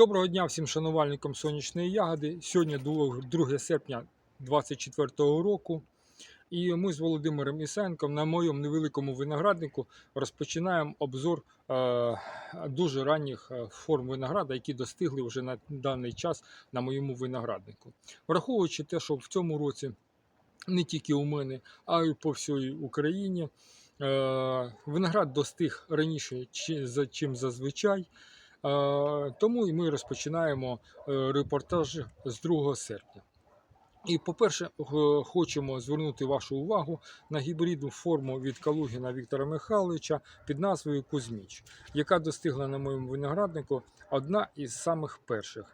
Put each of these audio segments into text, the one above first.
Доброго дня всім шанувальникам сонячної ягоди. Сьогодні 2 серпня 2024 року. І ми з Володимиром Ісенком на моєму невеликому винограднику розпочинаємо обзор е, дуже ранніх е, форм винограда, які достигли вже на даний час на моєму винограднику. Враховуючи те, що в цьому році не тільки у мене, а й по всій Україні е, виноград достиг раніше, чим зазвичай. Е, Тому і ми розпочинаємо е, репортаж з 2 серпня. І, по-перше, хочемо звернути вашу увагу на гібридну форму від Калугіна Віктора Михайловича під назвою Кузьміч, яка достигла на моєму винограднику одна із самих перших.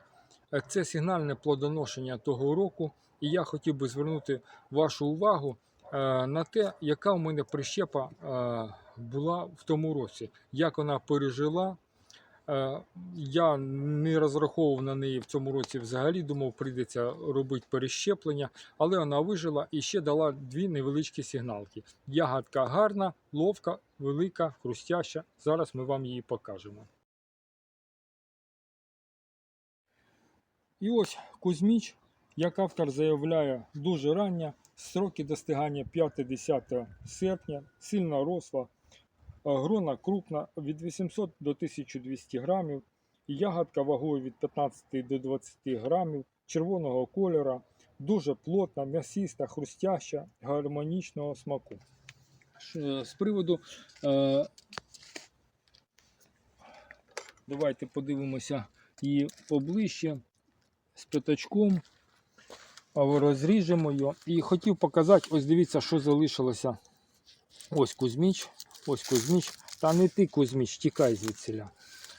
Е, Це сигнальне плодоношення того року, і я хотів би звернути вашу увагу на те, яка у мене прищепа була в тому році, як вона пережила. Е, Я не розраховував на неї в цьому році взагалі, думав, прийдеться робити перещеплення, але вона вижила і ще дала дві невеличкі сигналки. Ягодка гарна, ловка, велика, хрустяща. Зараз ми вам її покажемо. І ось Кузьміч, як автор заявляє, дуже рання, сроки достигання 5-10 серпня, сильно росла, Грона крупна від 800 до 1200 грамів, ягодка вагою від 15 до 20 грамів, червоного кольора, дуже плотна, м'ясиста, хрустяща, гармонічного смаку. З приводу, е, давайте подивимося її поближче з п'ятачком. Розріжемо його. І хотів показати, ось дивіться, що залишилося. Ось Кузьміч, ось Кузьміч. Та не ти, Кузьміч, тікай звідсіля.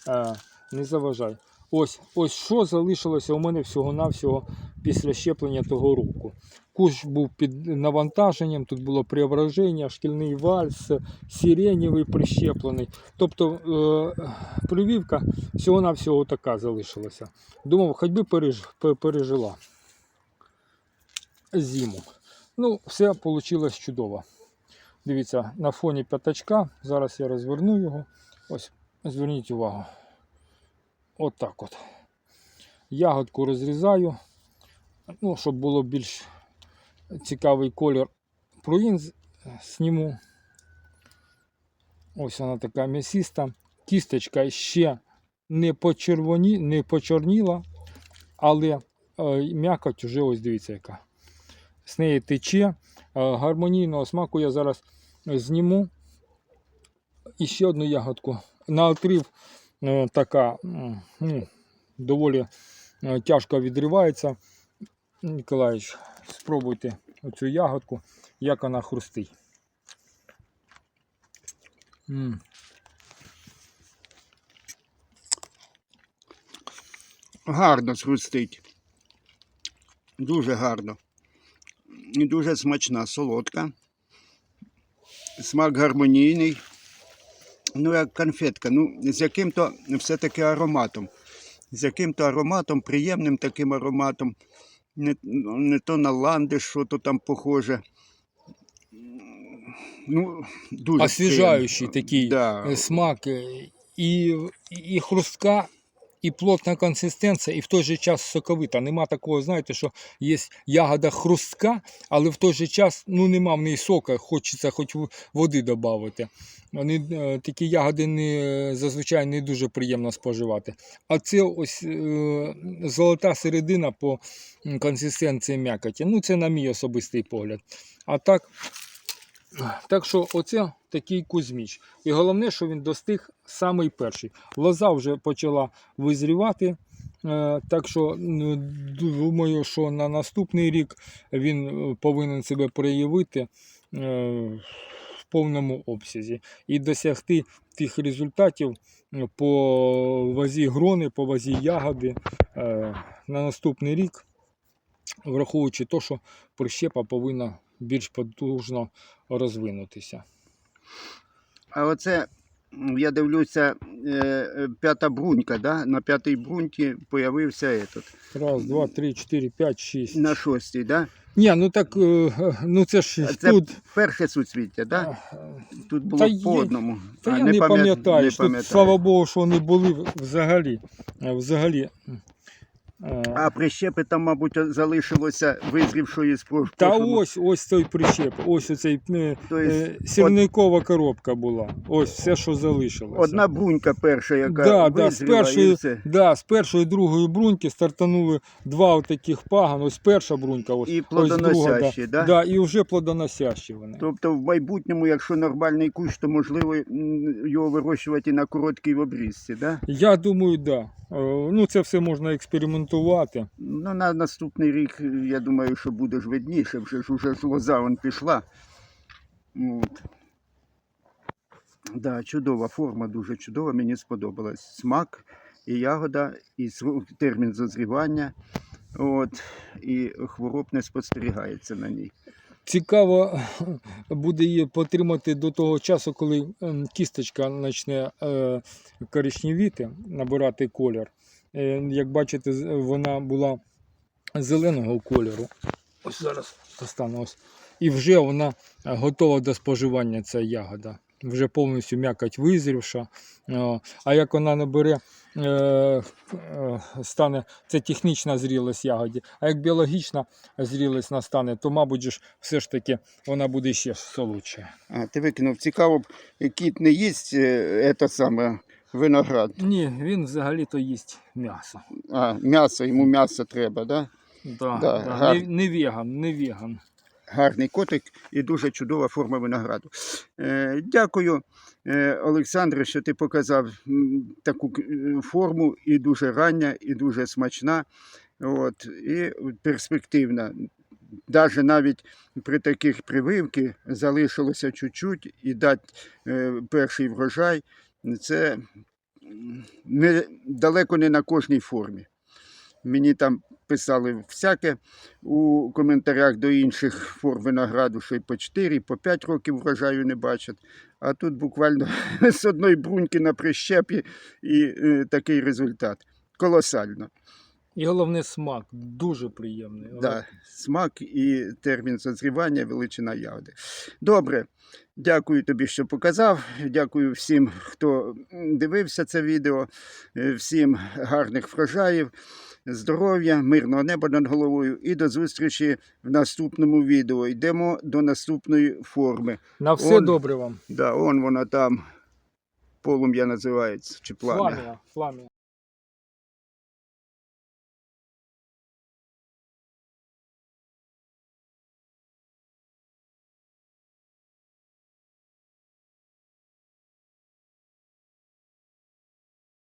Е, не заважай. Ось, ось що залишилося у мене всього-навсього після щеплення того року. Кущ був під навантаженням, тут було преображення, шкільний вальс, сиренєвий прищеплений. Тобто е, прививка всього-навсього така залишилася. Думав, хоч би переж, пережила зиму. Ну, все вийшло чудово. Дивіться, на фоні п'ятачка. Зараз я розверну його. Ось, зверніть увагу. От так от. Ягодку розрізаю. Ну, щоб було більш цікавий колір. Пруїн зніму. Ось вона така м'ясиста. Кісточка ще не, почервоні, не почорніла, але е, м'якоть вже ось дивіться яка. З неї тече. Е, гармонійного смаку я зараз зніму. І ще одну ягодку. На отрив е, така ну, доволі е, тяжко відривається. Ніколаївич, спробуйте оцю ягодку, як вона хрустить. Гарно схрустить. Дуже гарно. І дуже смачна, солодка. Смак гармонійний. Ну, як конфетка. Ну, з яким-то все-таки ароматом. З яким-то ароматом, приємним таким ароматом. Не, не то на ландиш, що то там похоже. Ну, дуже Освіжаючий такий Да. е, смак е, і, і хрустка, і плотна консистенція, і в той же час соковита. Нема такого, знаєте, що є ягода хрустка, але в той же час ну, нема в неї сока, хочеться хоч води додати. Вони, е, такі ягоди не, зазвичай не дуже приємно споживати. А це ось е, золота середина по консистенції м'якоті. Ну, це на мій особистий погляд. А так, так що оце такий Кузьміч. І головне, що він достиг самий перший. Лоза вже почала визрівати. е, Так що думаю, що на наступний рік він е, повинен себе проявити е, в повному обсязі і досягти тих результатів по вазі грони, по вазі ягоди на наступний рік, враховуючи те, що прищепа повинна більш потужно розвинутися. А оце, я дивлюся, е, е, п'ята брунька, да? на п'ятій бруньці появився этот. Раз, два, три, чотири, п'ять, шість. На шостій, да? Ні, ну так, е, ну це ж це тут. перше суцвіття, да? Тут було Та є- по одному. Та А, я не, пам'ятаю. що слава Богу, що вони були взагалі. Взагалі. Е, А прищепи там, мабуть, залишилося визрівшої з прош- Та ось ось той причеп, ось оцей е, е, коробка була. Ось все, що залишилося. Одна брунька перша, яка Да, да, з першої- і все. Да, з першої і другої бруньки стартанули два таких паган. Ось перша брунька, ось, І ось друга. Да, да? да, і вже плодоносящі вони. Тобто в майбутньому, якщо нормальний кущ, то можливо його вирощувати на короткій обрізці, да? Я думаю, да. Е, Ну, це все можна експериментувати. Ну, на наступний рік, я думаю, що буде ж видніше, вже ж уже ж лоза вон пішла. От. Да, чудова форма, дуже чудова, мені сподобалась. Смак і ягода, і термін зазрівання. От, і хвороб не спостерігається на ній. Цікаво буде її потримати до того часу, коли ем, кісточка почне е, коричневіти, набирати колір. Е, Як бачите, вона була зеленого кольору. Ось зараз достану ось. І вже вона е, готова до споживання, ця ягода. Вже повністю м'якоть визрівша. Е, А як вона набере, стане це технічна зрілість ягоді. А як біологічна зрілість настане, то, мабуть, ж все ж таки вона буде ще солодша. А, ти викинув, цікаво, кіт не їсть це саме виноград. Ні, він взагалі-то їсть м'ясо. А, м'ясо, йому м'ясо треба, да? Да, Да, да. гар- Не, не веган, не веган. гарний котик і дуже чудова форма винограду. Е, дякую, е, Олександре, що ти показав таку е, форму і дуже рання, і дуже смачна, от, і перспективна. Даже навіть при таких прививки залишилося чуть-чуть і дати е, перший врожай. Це не, далеко не на кожній формі. Мені там писали всяке у коментарях до інших форм винограду, що й по 4, і по 5 років врожаю не бачать. А тут буквально з одної бруньки на прищепі і е, такий результат. Колосально. І головне смак, дуже приємний. Да, смак і термін созрівання, величина ягоди. Добре, дякую тобі, що показав. Дякую всім, хто дивився це відео. Е, Всім гарних врожаїв, здоров'я, мирного неба над головою і до зустрічі в наступному відео. Йдемо до наступної форми. На все Он- добре вам. Да, он вона там полум'я називається, чи плам'я. Фламія, фламія.